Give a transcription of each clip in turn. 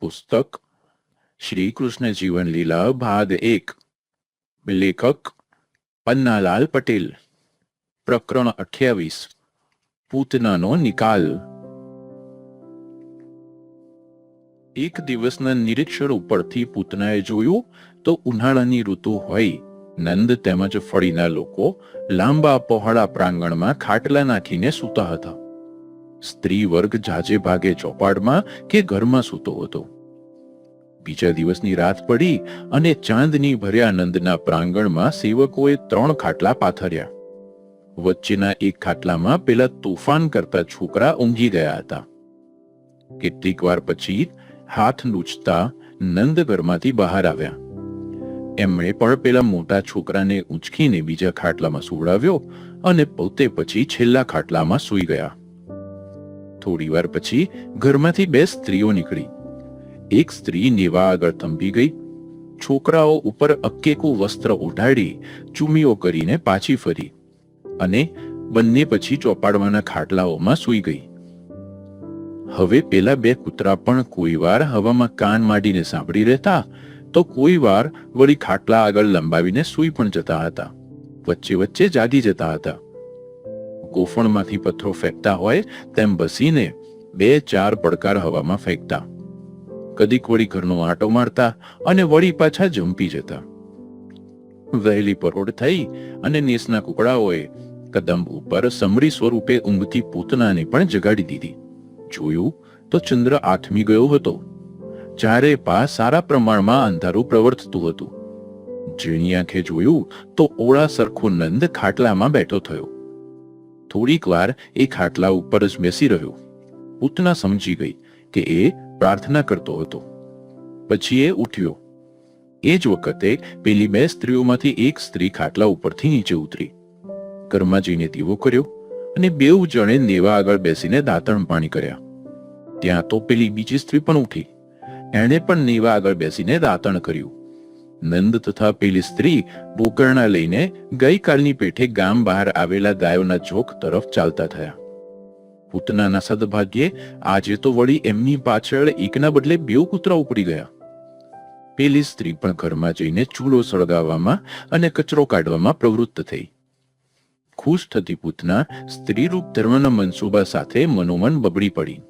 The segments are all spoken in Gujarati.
પુસ્તક શ્રી કૃષ્ણ જીવન લીલા ભાગ એક. લેખક પન્નાલાલ પટેલ. પ્રકરણ અઠ્યાવીસ. પૂતનાનો નિકાલ. એક દિવસના નિરીક્ષણ ઉપરથી પૂતનાએ જોયું તો ઉનાળાની ઋતુ હોય. નંદ તેમજ ફળીના લોકો લાંબા પહોળા પ્રાંગણમાં ખાટલા નાખીને સૂતા હતા. સ્ત્રી વર્ગ જાજે ભાગે ચોપાડમાં કે ઘરમાં સૂતો હતો. બીજા દિવસની રાત પડી અને ચાંદની ભર્યા નંદના પ્રાંગણમાં સેવકોએ ત્રણ ખાટલા પાથર્યા. વચ્ચેના એક ખાટલામાં પેલા તોફાન કરતા છોકરા ઊંઘી ગયા હતા. કેટલીક વાર પછી હાથ નૂચતા નંદ ઘરમાંથી બહાર આવ્યા. એમણે પણ પેલા મોટા છોકરાને ઉંચકીને બીજા ખાટલામાં સુવડાવ્યો અને પોતે પછી છેલ્લા ખાટલામાં સૂઈ ગયા. થોડી વાર પછી ઘરમાંથી બે સ્ત્રીઓ નીકળી. એક સ્ત્રી નેવા આગળ થંભી ગઈ. છોકરાઓ ઉપર અક્કેકું વસ્ત્ર ઓઢાડી ચૂમીઓ કરીને પાછી ફરી અને બંને પછી ચોપાડવાના ખાટલાઓમાં સૂઈ ગઈ. હવે પેલા બે કૂતરા પણ કોઈ વાર હવામાં કાન માંડીને સાંભળી રહેતા તો કોઈ વાર વળી ખાટલા આગળ લંબાવીને સૂઈ પણ જતા હતા. વચ્ચે વચ્ચે જાગી જતા હતા. ગોફણમાંથી પથ્થરો ફેંકતા હોય તેમ બસીને બે ચાર પડકાર હવામાં ફેંકતા. કદીક વળી ઘરનો આંટો મારતા અને વળી પાછા જંપી જતા. વહેલી પરોઢ થઈ અને નેસના કુકડાઓએ કદમ ઉપર સમરી સ્વરૂપે ઊંઘતી પૂતનાને પણ જગાડી દીધી. જોયું તો ચંદ્ર આથમી ગયો હતો. ચારે પા સારા પ્રમાણમાં અંધારું પ્રવર્તતું હતું. ઝીણી આંખે જોયું તો ઓળા સરખો નંદ ખાટલામાં બેઠો થયો. થોડીક વાર એ ખાટલા ઉપર જ બેસી રહ્યો. પૂતના સમજી ગઈ કે એ પ્રાર્થના કરતો હતો. પછી એ ઉઠ્યો. એ જ વખતે પેલી બે સ્ત્રીઓમાંથી એક સ્ત્રી ખાટલા ઉપરથી નીચે ઉતરી. કર્માજીને દીવો કર્યો અને બેઉ જણે નેવા આગળ બેસીને દાંતણ પાણી કર્યા. ત્યાં તો પેલી બીજી સ્ત્રી પણ ઉઠી. એણે પણ નેવા આગળ બેસીને દાંતણ કર્યું. નંદ તથા પેલી સ્ત્રી બોકરણા લઈને ગઈકાલની પેઠે ગામ બહાર આવેલા ગાયોના જોક તરફ ચાલતા થયા. પૂતનાના સદભાગ્યે આજે તો વળી એમની પાછળ એકના બદલે બે કૂતરા ઉપડી ગયા. પેલી સ્ત્રી પણ ઘરમાં જઈને ચૂલો સળગાવવામાં અને કચરો કાઢવામાં પ્રવૃત્ત થઈ. ખુશ થતી પૂતના સ્ત્રીરૂપ ધર્મના મનસુબા સાથે મનોમન બબડી પડી.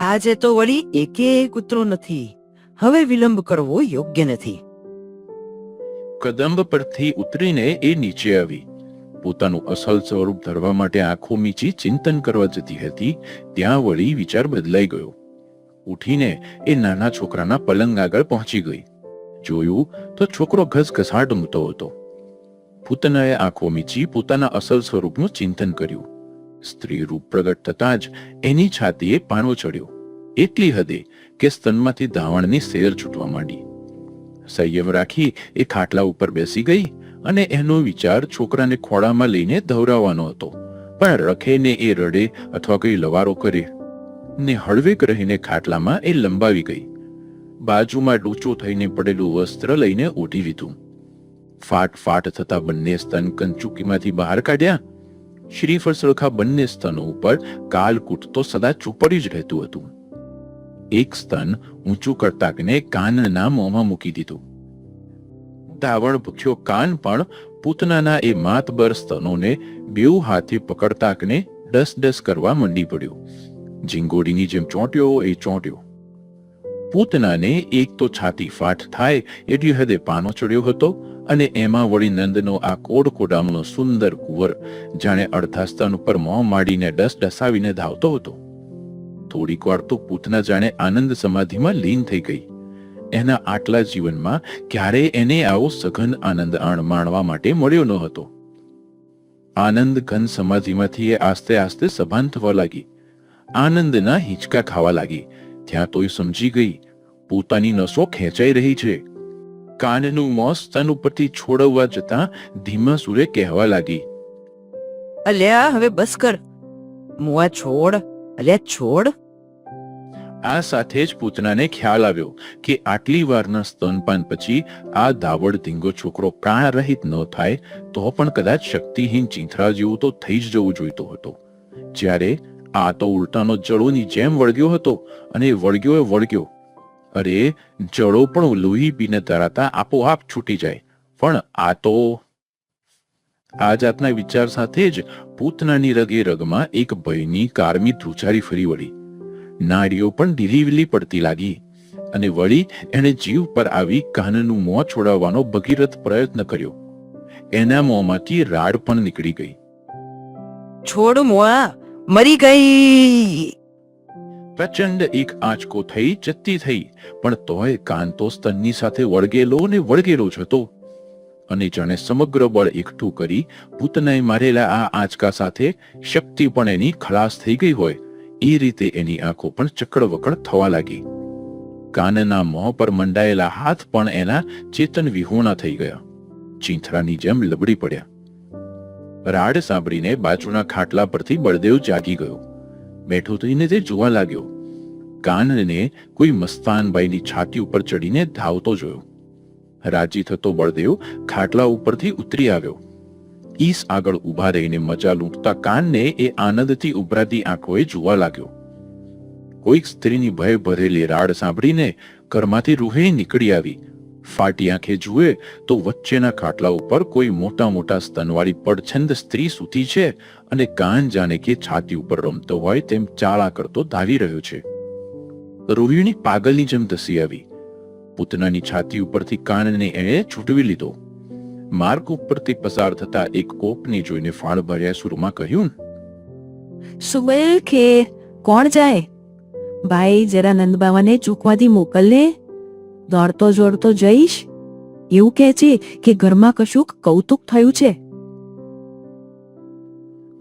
આજે તો વળી એકે કૂતરો નથી. હવે વિલંબ કરવો યોગ્ય નથી. કદંબ પરથી ઉતરીને એ નીચે આવી. પોતાનું અસલ સ્વરૂપ ધરવા માટે આંખો મીચી ચિંતન કરવા જતી હતી, ત્યાં વળી વિચાર બદલાઈ ગયો. ઉઠીને એ નાના છોકરાના પલંગ આગળ પહોંચી ગઈ. જોયું તો છોકરો ઘસઘસાટ ઊંઘતો હતો. પૂતનાએ આંખો મીચી પોતાના અસલ સ્વરૂપનું ચિંતન કર્યું. સ્ત્રી રૂપ પ્રગટ થતાં જ એની છાતીએ પાનો ચડ્યો. એટલી હદે કે સ્તનમાંથી ધાવણની સેર છૂટવા માંડી. સંયમ રાખી એ ખાટલા ઉપર બેસી ગઈ અને એનો વિચાર છોકરાને ખોળામાં લઈને ધવરાવવાનો હતો. પણ રખેને એ રડે અથવા કઈ લવારો કરે ને હળવેક રહીને ખાટલામાં એ લંબાવી ગઈ. બાજુમાં ડૂચો થઈને પડેલું વસ્ત્ર લઈને ઓઢી લીધું. ફાટ ફાટ થતા બંને સ્તન કંચુકીમાંથી બહાર કાઢ્યા. શ્રીફળ સળખા બંને સ્તનો ઉપર કાલકૂટ તો સદા ચોપડી જ રહેતું હતું. એક સ્તન ઊંચું કરતાકને કાનના મોંમાં મૂકી દીધું. દાવણ ભૂખ્યો કાન પણ પૂતનાના એ માતબર સ્તનોને બેઉ હાથે પકડતાકને ડસ ડસ કરવા મંડી પડ્યો. ઝીંગોડીની જેમ ચોંટ્યો એ ચોંટ્યો. પૂતનાને એક તો છાતી ફાટ થાય એટલી હદે પાનો ચડ્યો હતો અને એમાં વળી નંદનો આ કોડ કોડામનો સુંદર કુંવર જાણે અડધા સ્તન ઉપર મોં માડીને ડસ ડસાવીને ધાવતો હતો. થોડીક વાર તો પૂતના જાણે આનંદ સમાધિમાં લીન થઈ ગઈ. એના આટલા જીવનમાં ક્યારેય એને આવો સઘન આનંદ માણવા માટે મળ્યો ન હતો. આનંદ ઘન સમાધિમાંથી એ આસ્તે આસ્તે સભાન થવા લાગી. આનંદના હિંચકા ખાવા લાગી. ત્યાં તોય સમજી ગઈ. પોતાની નસો ખેંચાઈ રહી છે. કાનનું મોં સ્તન ઉપરથી છોડવવા જતા ધીમા સુરે કહેવા લાગી. અલ્યા, હવે બસ કર. મુઆ છોડ. અલ્યા, છોડ. આ સાથે જ પૂતનાને ખ્યાલ આવ્યો કે આટલી વારના સ્તનપાન પછી આ દાવડ ધીંગો છોકરો પ્રાણ રહિત ન થાય, તો પણ કદાચ શક્તિહીન ચીંથરા જેવું તો થઈ જ જવું જોઈતો હતો. જ્યારે આ તો ઉલટાનો જળોની જેમ વળગ્યો હતો અને વળગ્યો એ વળગ્યો. અરે, જળો પણ લોહી પીને ધરાતા આપોઆપ છૂટી જાય. પણ આ તો આ જાતના વિચાર સાથે જ પૂતનાની રગે રગમાં એક ભયની કારમી ધ્રુજારી ફરી વળી. નાડીઓ પણ ઢીલીવીલી પડતી લાગી અને વળી એણે જીવ પર આવી કાનનું મોં છોડાવવાનો ભગીરથ પ્રયત્ન કર્યો. એના મોંમાંથી રાડ પણ નીકળી ગઈ. છોડ મોઆ મરી ગઈ. પ્રચંડ એક આંચકો થઈ જતી થઈ પણ તોય કાન તો સ્તનની સાથે વળગેલો ને વળગેલો જ હતો. અને જાણે સમગ્ર બળ એકઠું કરી ભૂતને મારેલા આ આંચકા સાથે શક્તિ પણ એની ખલાસ થઈ ગઈ હોય. એ રીતે એની આંખો પણ ચકડવકડ થવા લાગી. કાનના મોં પર મંડાયેલા હાથ પણ એના ચેતન વિહોણા થઈ ગયા. ચીંથરાની જેમ લબડી પડ્યા. રાડ સાંભળીને બાજુના ખાટલા પરથી બળદેવ જાગી ગયો. બેઠો થઈને તે જોવા લાગ્યો. કાનને કોઈ મસ્તાનબાઈની છાતી ઉપર ચડીને ધાવતો જોયો. રાજી થતો બળદેવ ખાટલા ઉપરથી ઉતરી આવ્યો. ઈસ આગળ ઊભા રહીને મજા લૂંટતા કાનને એ આનંદથી ઉભરાતી આંખોએ જોવા લાગ્યો. કોઈક સ્ત્રીની ભય ભરેલી રાડ સાંભળીને ઘરમાંથી રૂહે નીકળી આવી. ફાટી આંખે જુએ તો વચ્ચેના ખાટલા ઉપર કોઈ મોટા મોટા સ્તનવાળી પડછંદ સ્ત્રી સૂતી છે અને કાન જાણે કે છાતી ઉપર રમતો હોય તેમ ચાળા કરતો ધાવી રહ્યો છે. રોહિણી પાગલની જેમ ધસી આવી. પૂતનાની છાતી ઉપરથી કાનને એણે છૂટવી લીધો. માર્ગ ઉપરથી પસાર થતા એક કોપને જોઈને ફાળ ભર્યા સુરમાં કહ્યું સુબેલ કે કોણ જાય? ભાઈ જરા નંદબાવાને ચૂકવાથી મોકલને. દોડતો જોડતો જઈશ. એવું કહે છે કે ઘરમાં કશુંક કૌતુક થયું છે.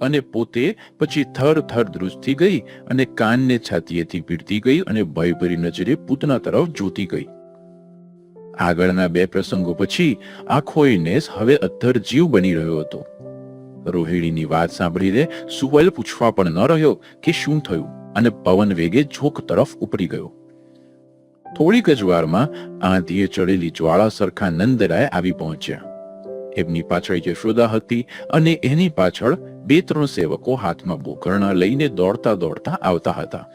અને પોતે પછી થર થર ધ્રુજતી ગઈ અને કાનને છાતીએથી ભીડતી ગઈ અને ભયભરી નજરે પૂતના તરફ જોતી ગઈ. આગળના બે પ્રસંગો પછી આખો નેસ હવે અધ્ધર જીવ બની રહ્યો હતો. રોહિણીની વાત સાંભળીને સુવલ પૂછવા પણ ન રહ્યો કે શું થયું અને પવન વેગે ઝોક તરફ ઉપડી ગયો. થોડીક જ વારમાં આંધીએ ચડેલી જ્વાળા સરખા નંદરાય આવી પહોંચ્યા. એમની પાછળ યશોદા હતી અને એની પાછળ બે ત્રણ સેવકો હાથમાં બોકરણા લઈને દોડતા દોડતા આવતા હતા.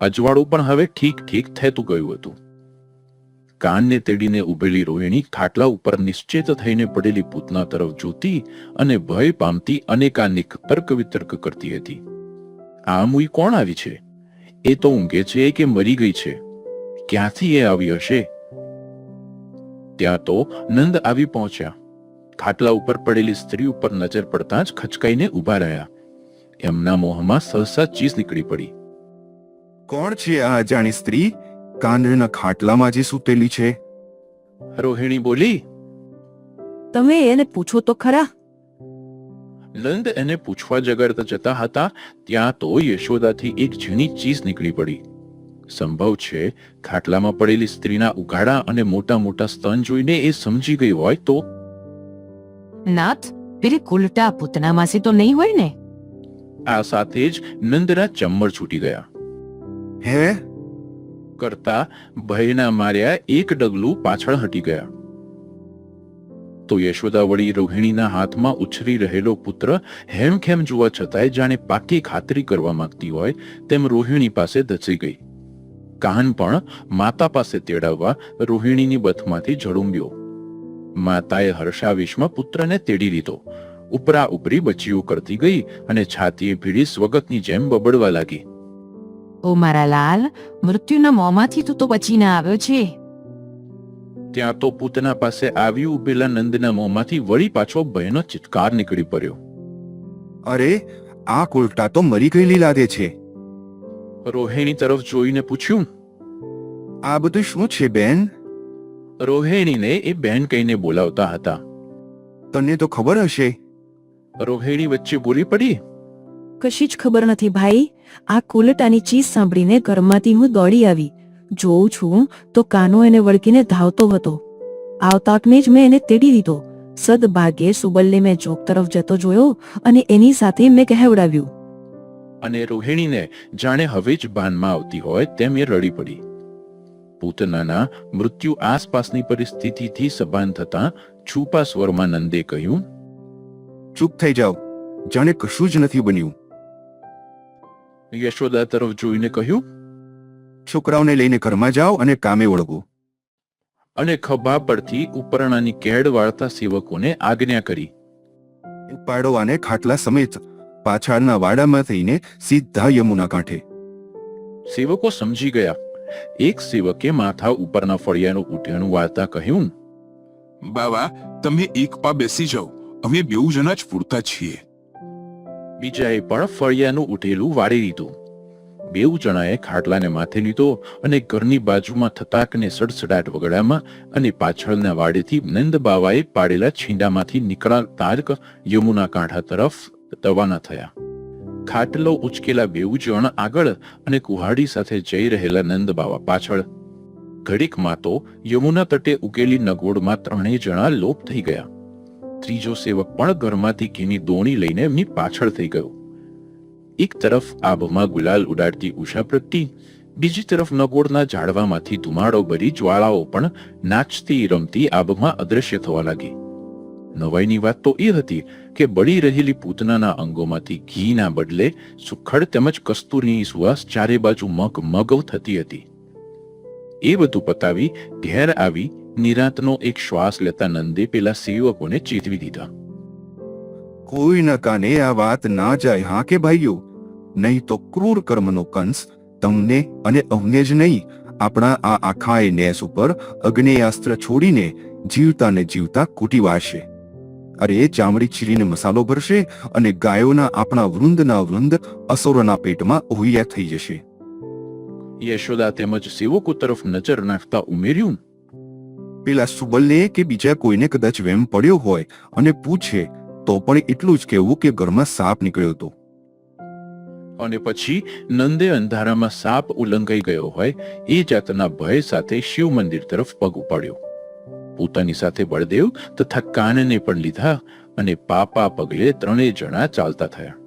અજવાળું પણ હવે ઠીક ઠીક થતું ગયું હતું. કાનને તેડીને ઉભેલી રોહિણી ખાટલા ઉપર નિશ્ચેત થઈને પડેલી પૂતના તરફ જોતી અને ભય પામતી અનેકાનેક તર્ક વિતર્ક કરતી હતી. આ મુઈ કોણ આવી છે? એ તો ઊંઘે છે કે મરી ગઈ છે? ક્યાંથી એ આવી હશે? ત્યાં તો નંદ આવી પહોંચ્યા. ખાટલા ઉપર પડેલી સ્ત્રી ઉપર નજર પડતા જ ખચકાઈને ઊભા રહ્યા. એમના મોહમાં સહસા ચીસ નીકળી પડી. કોણ છે આ અજાણી સ્ત્રી? કાનના ખાટલામાં જે સૂતેલી છે. રોહિણી બોલી તમે એને પૂછો તો ખરા. નંદ એને પૂછવા જગરતા જતા હતા ત્યાં તો યશોદાથી એક ઝીણી ચીજ નીકળી પડી. સંભવ છે ખાટલામાં પડેલી સ્ત્રીના ઉઘાડા અને મોટા મોટા સ્તન જોઈને એ સમજી ગઈ હોય તો? નાથ પેલી કુલટા પૂતના માસી તો નહીં હોય ને? આ સાથે જ નંદના ચમ્મર છૂટી ગયા. હે કરતા ભયના માર્યા એક ડગલું પાછળ હટી ગયા. તો યશોદા વળી રોહિણીના હાથમાં ઉછરી રહેલો પુત્ર હેમખેમ જોવા છતાંય જાણે પાકી ખાતરી કરવા માંગતી હોય તેમ રોહિણી પાસે ધસી ગઈ. કાન પણ માતા પાસે તેડાવવા રોહિણીની બથમાંથી ઝડુંબ્યો. માતાએ હર્ષાવેશમાં પુત્રને તેડી લીધો. ઉપરા ઉપરી બચીઓ કરતી ગઈ અને છાતીએ ભીડી સ્વગતની જેમ બબડવા લાગી. ઓ મારા લાલ મૃત્યુના મોંમાંથી તું તો બચીને આવ્યો છે ત્યાં તો પૂતના પાસે આવી ઉભેલા નંદના મોંમાંથી વળી પાછો ભયનો ચિત્કાર નીકળી પડ્યો. અરે આ કોલટા તો મરી ગયેલી લાગે છે. રોહિણી તરફ જોઈને પૂછ્યું. આ બધું શું છે બેન? રોહિણીને એ બેન કહીને બોલાવતા હતા. તને તો ખબર હશે. રોહિણી વચ્ચે બોલી પડી. કશી જ ખબર નથી ભાઈ. આ કુલટાની ચીજ સાંભળીને ઘરમાંથી હું દોડી આવી. જોઉં છું તો કાનો એને વળગીને ધાવતો હતો. આવતાકને જ મેં એને તેડી દીધો. સદભાગ્યે સુબલને મેં ચોક તરફ જતો જોયો અને એની સાથે મેં કહેવડાવ્યું. અને રોહિણીને જાણે હવે જ બાનમાં આવતી હોય તેમ એ રડી પડી. પૂતનાના મૃત્યુ આસપાસની પરિસ્થિતિથી સભાન થતા છુપા સ્વરમાં નંદે કહ્યું ચૂપ થઈ જાઓ. જાણે કશું જ નથી બન્યું. યશોદા તરફ જોઈને કહ્યું છોકરાઓને લઈને ઘરમાં જાઓ અને કામે વળગો. અને ખભા પરથી ઉપરણાની કેડ વાળતા સેવકોને આજ્ઞા કરી. પાડોવાને ખાટલા સમેત પાછળના વાડામાં થઈને સીધા યમુના કાંઠે. સેવકો સમજી ગયા. એક સેવકે માથા ઉપરના ફળિયાનું ઉઠેણું વાળતા કહ્યું બાવા તમે એક પા બેસી જાઓ. અમે બેઉ જણા જ પૂરતા છીએ. બીજાએ પણ ફળિયાનું ઉઠેલું વાળી દીધું બેઉ જણાએ ખાટલાને માથે લીધો અને ઘરની બાજુમાં થતાકને સડસડાટ વગડામાં અને પાછળના વાડેથી નંદ બાવાએ પાડેલા છીંડામાંથી નીકળા જ યમુના કાંઠા તરફ રવાના થયા. ખાટલો ઉચકેલા બેઉ જણ આગળ અને કુહાડી સાથે જઈ રહેલા નંદ બાવા પાછળ. ઘડીકમાં તો યમુના તટે ઉકેલી નગોડમાં ત્રણેય જણા લોપ થઈ ગયા. ત્રીજો સેવક પણ ઘરમાંથી ઘીની દોણી લઈને એમની પાછળ થઈ ગયો. એક તરફ આભમાં ગુલાલ ઉડાડતી ઉષા પ્રગટી, બીજી તરફ નગોળના ઝાડવામાંથી ધુમાડો ભરી જ્વાળાઓ પણ નાચતી રમતી આભમાં અદ્રશ્ય થવા લાગી. નવાઈની વાત તો એ હતી કે બળી રહેલી પૂતનાના અંગોમાંથી ઘીના બદલે સુખડ તેમજ કસ્તુરીની સુવાસ ચારે બાજુ મગ મગવ થતી હતી. એ બધું પતાવી ઘેર આવી નિરાંતનો એક શ્વાસ લેતા નંદે પેલા સેવકોને ચેતવી દીધા. કોઈના કાને આ વાત ના જાય હા કે ભાઈઓ? નહીં તો ક્રૂર કર્મનો કંસ તમને અને અમને જ નહીં. આપણા આ આખાએ નેસ ઉપર અગ્નેયાસ્ત્ર છોડીને જીવતા ને જીવતા કૂટી વાળશે અરે ચામડી ચીરીને મસાલો ભરશે અને ગાયોના આપણા વૃંદના વૃંદ અસુરોના પેટમાં ઉહિયા થઈ જશે. યશોદા તેમજ સેવકો તરફ નજર નાખતા ઉમેર્યું પેલા સુબલને કે બીજા કોઈને કદાચ વેમ પડ્યો હોય અને પૂછે, તો પણ એટલું જ કહેવું કે ઘરમાં સાપ નીકળ્યો હતો. અને પછી નંદે અંધારામાં સાપ ઉલ્લંઘાઈ ગયો હોય, એ જાતના ભય સાથે શિવ મંદિર તરફ પગ ઉપાડ્યો પોતાની સાથે બળદેવ તથા કાનને પણ લીધા અને પાપા પગલે ત્રણેય જણા ચાલતા થયા.